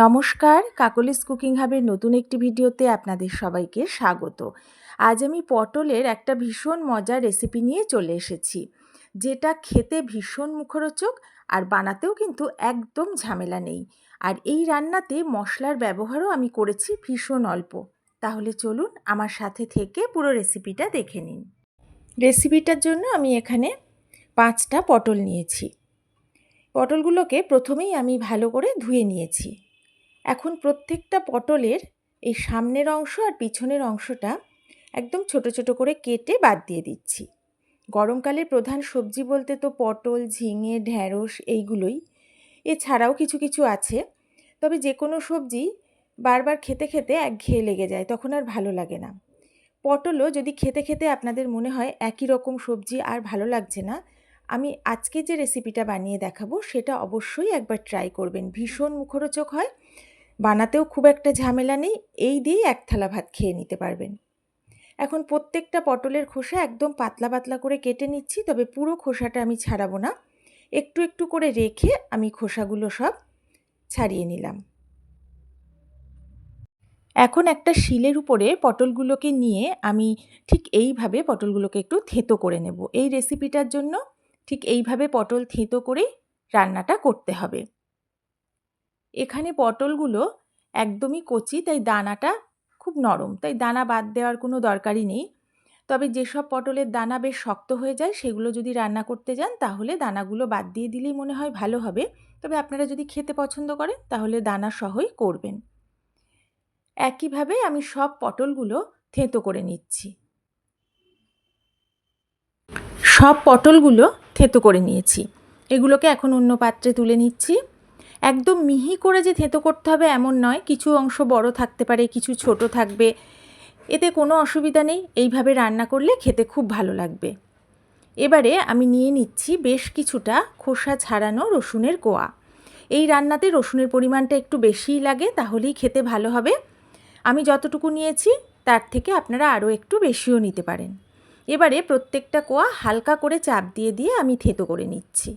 নমস্কার, কাকলিস কুকিং হাবের নতুন একটি ভিডিওতে আপনাদের সবাইকে স্বাগত। আজ আমি পটলের একটা ভীষণ মজার রেসিপি নিয়ে চলে এসেছি, যেটা খেতে ভীষণ মুখরোচক আর বানাতেও কিন্তু একদম ঝামেলা নেই। আর এই রান্নাতে মশলার ব্যবহারও আমি করেছি ভীষণ অল্প। তাহলে চলুন আমার সাথে থেকে পুরো রেসিপিটা দেখে নিন। রেসিপিটার জন্য আমি এখানে পাঁচটা পটল নিয়েছি। পটলগুলোকে প্রথমেই আমি ভালো করে ধুয়ে নিয়েছি। এখন প্রত্যেকটা পটলের এই সামনের অংশ আর পিছনের অংশটা একদম ছোট ছোট করে কেটে বাদ দিয়ে দিচ্ছি। গরমকালের প্রধান সবজি বলতে তো পটল, ঝিঙে ঢ্যাঁড়স এইগুলোই। এছাড়াও কিছু কিছু আছে। তবে যে কোনো সবজি বারবার খেতে খেতে এক ঘেয়ে লেগে যায়, তখন আর ভালো লাগে না। পটলও যদি খেতে খেতে আপনাদের মনে হয় একই রকম সবজি আর ভালো লাগছে না, আমি আজকে যে রেসিপিটা বানিয়ে দেখাবো সেটা অবশ্যই একবার ট্রাই করবেন। ভীষণ মুখরোচক হয়। বানাতেও খুব একটা ঝামেলা নেই, এই দিয়েই এক থালা ভাত খেয়ে নিতে পারবেন। এখন প্রত্যেকটা পটলের খোসা একদম পাতলা পাতলা করে কেটে নিচ্ছি, তবে পুরো খোসাটা আমি ছাড়াবো না। একটু একটু করে রেখে আমি খোসাগুলো সব ছাড়িয়ে নিলাম। এখন একটা শিলের উপরে পটলগুলোকে নিয়ে আমি ঠিক এইভাবে পটলগুলোকে একটু থেতো করে নেব। এই রেসিপিটার জন্য ঠিক এইভাবে পটল থেতো করেই রান্নাটা করতে হবে। এখানে পটলগুলো একদমই কচি, তাই দানাটা খুব নরম। তাই দানা বাদ দেওয়ার কোনো দরকারই নেই। তবে যেসব পটলের দানা বেশ শক্ত হয়ে যায়, সেগুলো যদি রান্না করতে যান, তাহলে দানাগুলো বাদ দিয়ে দিলেই মনে হয় ভালো হবে। তবে আপনারা যদি খেতে পছন্দ করেন, তাহলে দানা সহই করবেন। একইভাবে আমি সব পটলগুলো থেঁতো করে নিচ্ছি। সব পটলগুলো থেঁতো করে নিয়েছি। এগুলোকে এখন অন্য পাত্রে তুলে নিচ্ছি। একদম মিহি করে যে থেঁতো করতে হবে এমন নয়, কিছু অংশ বড় থাকতে পারে, কিছু ছোট থাকবে। এতে কোনো অসুবিধা নেই, এইভাবে রান্না করলে খেতে খুব ভালো লাগবে। এবারে আমি নিয়ে নিচ্ছি বেশ কিছুটা খোসা ছাড়ানো রসুনের কোয়া। এই রান্নাতে রসুনের পরিমাণটা একটু বেশিই লাগে, তাহলেই খেতে ভালো হবে। আমি যতটুকু নিয়েছি, তার থেকে আপনারা আরও একটু বেশিও নিতে পারেন। এবারে প্রত্যেকটা কোয়া হালকা করে চাপ দিয়ে দিয়ে আমি থেতো করে নিচ্ছি।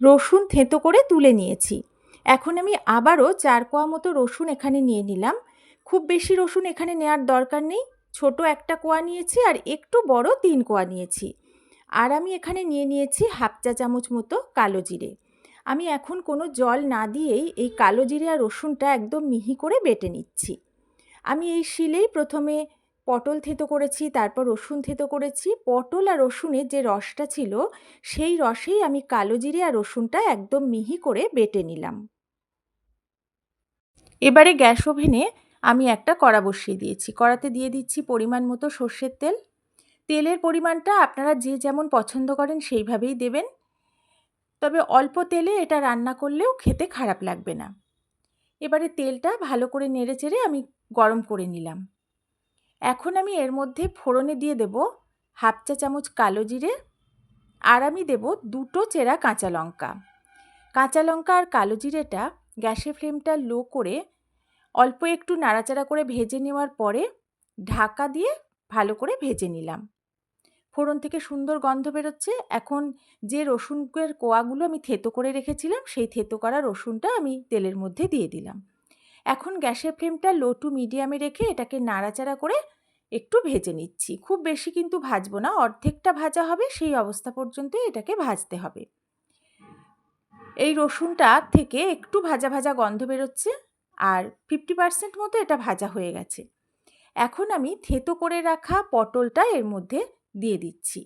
রসুন থেঁতো করে তুলে নিয়েছি। এখন আমি আবারও চার কোয়া মতো রসুন এখানে নিয়ে নিলাম। খুব বেশি রসুন এখানে নেওয়ার দরকার নেই। ছোট একটা কোয়া নিয়েছি আর একটু বড় তিন কোয়া নিয়েছি। আর আমি এখানে নিয়ে নিয়েছি হাফ চা চামচ মতো কালো জিরে। আমি এখন কোনো জল না দিয়েই এই কালো জিরে আর রসুনটা একদম মিহি করে বেটে নিচ্ছি। আমি এই শিলেই প্রথমে পটল থেতো করেছি, তারপর রসুন থেতো করেছি। পটল আর রসুনের যে রসটা ছিল, সেই রসেই আমি কালো জিরে আর রসুনটা একদম মিহি করে বেটে নিলাম। এবারে গ্যাস ওভেনে আমি একটা কড়া বসিয়ে দিয়েছি। কড়াতে দিয়ে দিচ্ছি পরিমাণ মতো সর্ষের তেল। তেলের পরিমাণটা আপনারা যে যেমন পছন্দ করেন সেইভাবেই দেবেন। তবে অল্প তেলে এটা রান্না করলেও খেতে খারাপ লাগবে না। এবারে তেলটা ভালো করে নেড়ে চেড়ে আমি গরম করে নিলাম। এখন আমি এর মধ্যে ফোড়নে দিয়ে দেব হাফ চা চামচ কালো জিরে আর আমি দেব দুটো চেরা কাঁচা লঙ্কা। কাঁচা লঙ্কা আর কালো জিরেটা গ্যাসের ফ্লেমটা লো করে অল্প একটু নাড়াচাড়া করে ভেজে নেওয়ার পরে ঢাকা দিয়ে ভালো করে ভেজে নিলাম। ফোড়ন থেকে সুন্দর গন্ধ বেরোচ্ছে। এখন যে রসুনের কোয়াগুলো আমি থেতো করে রেখেছিলাম, সেই থেতো করা রসুনটা আমি তেলের মধ্যে দিয়ে দিলাম। এখন গ্যাসের ফ্লেমটা লো টু মিডিয়ামে রেখে এটাকে নাড়াচাড়া করে একটু ভেজে নিচ্ছি। খুব বেশি কিন্তু ভাজবো না, অর্ধেকটা ভাজা হবে, সেই অবস্থা পর্যন্ত এটাকে ভাজতে হবে। এই রসুনটা থেকে একটু ভাজা ভাজা গন্ধ বেরোচ্ছে আর ফিফটি পার্সেন্ট মতো এটা ভাজা হয়ে গেছে। এখন আমি থেতো করে রাখা পটলটা এর মধ্যে দিয়ে দিচ্ছি।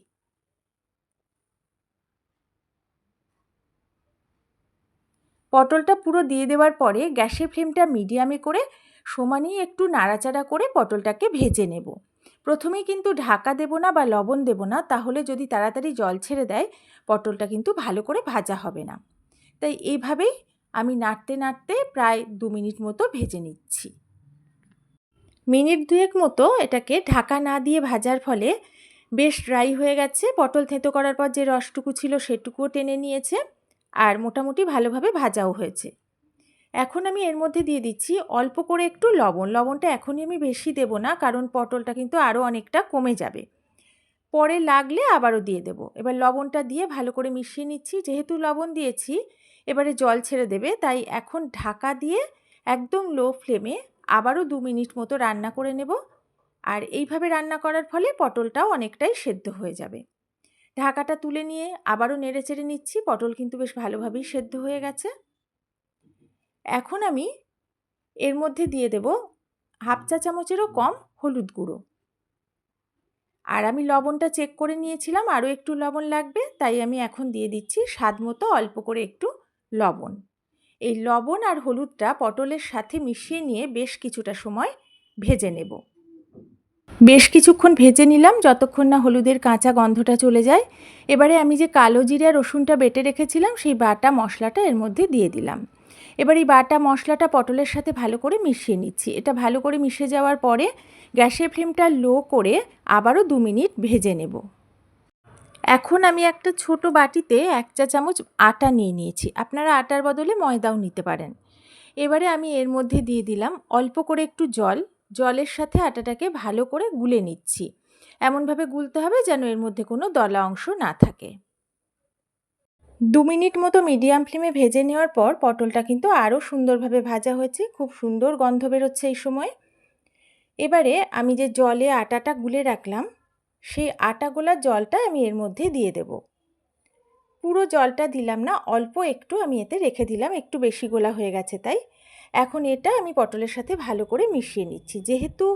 পটলটা পুরো দিয়ে দেওয়ার পরে গ্যাসের ফ্লেমটা মিডিয়ামে করে সমানেই একটু নাড়াচাড়া করে পটলটাকে ভেজে নেব। প্রথমেই কিন্তু ঢাকা দেব না বা লবণ দেব না, তাহলে যদি তাড়াতাড়ি জল ছেড়ে দেয়, পটলটা কিন্তু ভালো করে ভাজা হবে না। তাই এইভাবেই আমি নাড়তে নাড়তে প্রায় দু মিনিট মতো ভেজে নিচ্ছি। মিনিট দুয়েক মতো এটাকে ঢাকা না দিয়ে ভাজার ফলে বেশ ড্রাই হয়ে গেছে। পটল থেঁতো করার পর যে রসটুকু ছিল সেটুকুও টেনে নিয়েছে। আর মোটামুটি ভালোভাবে ভাজাও হয়েছে। এখন আমি এর মধ্যে দিয়ে দিচ্ছি অল্প করে একটু লবণ। লবণটা এখনই আমি বেশি দেব না, কারণ পটলটা কিন্তু আরও অনেকটা কমে যাবে। পরে লাগলে আবারও দিয়ে দেব। এবার লবণটা দিয়ে ভালো করে মিশিয়ে নিচ্ছি। যেহেতু লবণ দিয়েছি, এবারে জল ছেড়ে দেবে, তাই এখন ঢাকা দিয়ে একদম লো ফ্লেমে আবারও দু মিনিট মতো রান্না করে নেব। আর এইভাবে রান্না করার ফলে পটলটাও অনেকটাই সেদ্ধ হয়ে যাবে। ঢাকাটা তুলে নিয়ে আবারও নেড়ে চেড়ে নিচ্ছি। পটল কিন্তু বেশ ভালোভাবেই সেদ্ধ হয়ে গেছে। এখন আমি এর মধ্যে দিয়ে দেব হাফ চা চামচেরও কম হলুদ গুঁড়ো। আর আমি লবণটা চেক করে নিয়েছিলাম, আরও একটু লবণ লাগবে, তাই আমি এখন দিয়ে দিচ্ছি স্বাদ মতো অল্প করে একটু লবণ। এই লবণ আর হলুদটা পটলের সাথে মিশিয়ে নিয়ে বেশ কিছুটা সময় ভেজে নেব। বেশ কিছুক্ষণ ভেজে নিলাম, যতক্ষণ না হলুদের কাঁচা গন্ধটা চলে যায়। এবারে আমি যে কালো জিরা রসুনটা বেটে রেখেছিলাম, সেই বাটা মশলাটা এর মধ্যে দিয়ে দিলাম। এবার এই বাটা মশলাটা পটলের সাথে ভালো করে মিশিয়ে নিচ্ছি। এটা ভালো করে মিশে যাওয়ার পরে গ্যাসের ফ্লেমটা লো করে আবারও দু মিনিট ভেজে নেব। এখন আমি একটা ছোট বাটিতে এক চা চামচ আটা নিয়ে নিয়েছি। আপনারা আটার বদলে ময়দাও নিতে পারেন। এবারে আমি এর মধ্যে দিয়ে দিলাম অল্প করে একটু জল জলের সাথে আটাটাকে ভালো করে গুলে নিচ্ছি। এমনভাবে গুলতে হবে যেন এর মধ্যে কোনো দলা অংশ না থাকে। দু মিনিট মতো মিডিয়াম ফ্লেমে ভেজে নেওয়ার পর পটলটা কিন্তু আরও সুন্দরভাবে ভাজা হয়েছে। খুব সুন্দর গন্ধ বেরোচ্ছে এই সময়। এবারে আমি যে জলে আটাটা গুলে রাখলাম, সেই আটা গোলার জলটা আমি এর মধ্যে দিয়ে দেব। পুরো জলটা দিলাম না, অল্প একটু আমি এতে রেখে দিলাম, একটু বেশি গোলা হয়ে গেছে তাই। এখন এটা আমি পটলের সাথে ভালো করে মিশিয়ে নিচ্ছি। যেহেতু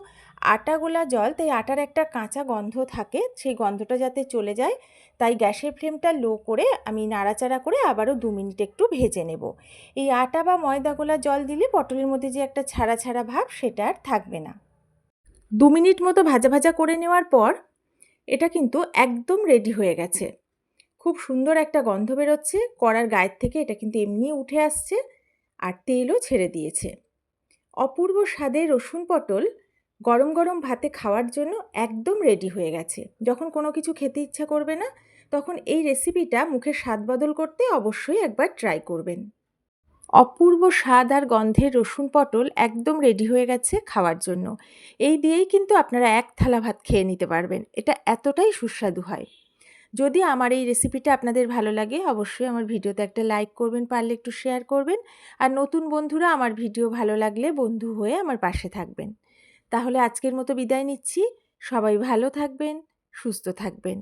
আটা গোলা জল, তাই আটার একটা কাঁচা গন্ধ থাকে, সেই গন্ধটা যাতে চলে যায়, তাই গ্যাসের ফ্লেমটা লো করে আমি নাড়াচাড়া করে আবারও দু মিনিট একটু ভেজে নেব। এই আটা বা ময়দা গোলা জল দিলে পটলের মধ্যে যে একটা ছাড়া ছাড়া ভাব, সেটা আর থাকবে না। দু মিনিট মতো ভাজা ভাজা করে নেওয়ার পর এটা কিন্তু একদম রেডি হয়ে গেছে। খুব সুন্দর একটা গন্ধ বেরোচ্ছে, কড়ার গায়ের থেকে এটা কিন্তু এমনি উঠে আসছে। আর তেলও ছেড়ে দিয়েছে। অপূর্ব স্বাদের রসুন পটল গরম গরম ভাতে খাওয়ার জন্য একদম রেডি হয়ে গেছে। যখন কোনো কিছু খেতে ইচ্ছা করবে না, তখন এই রেসিপিটা মুখের স্বাদ বদল করতে অবশ্যই একবার ট্রাই করবেন। অপূর্ব স্বাদ আর গন্ধের রসুন পটল একদম রেডি হয়ে গেছে খাওয়ার জন্য। এই দিয়েই কিন্তু আপনারা এক থালা ভাত খেয়ে নিতে পারবেন। এটা এতটাই সুস্বাদু হয়। যদি আমার এই রেসিপিটা আপনাদের ভালো লাগে, অবশ্যই আমার ভিডিওতে একটা লাইক করবেন, পারলে একটু শেয়ার করবেন। আর নতুন বন্ধুরা আমার ভিডিও ভালো লাগলে বন্ধু হয়ে আমার পাশে থাকবেন। তাহলে আজকের মতো বিদায় নিচ্ছি। সবাই ভালো থাকবেন, সুস্থ থাকবেন।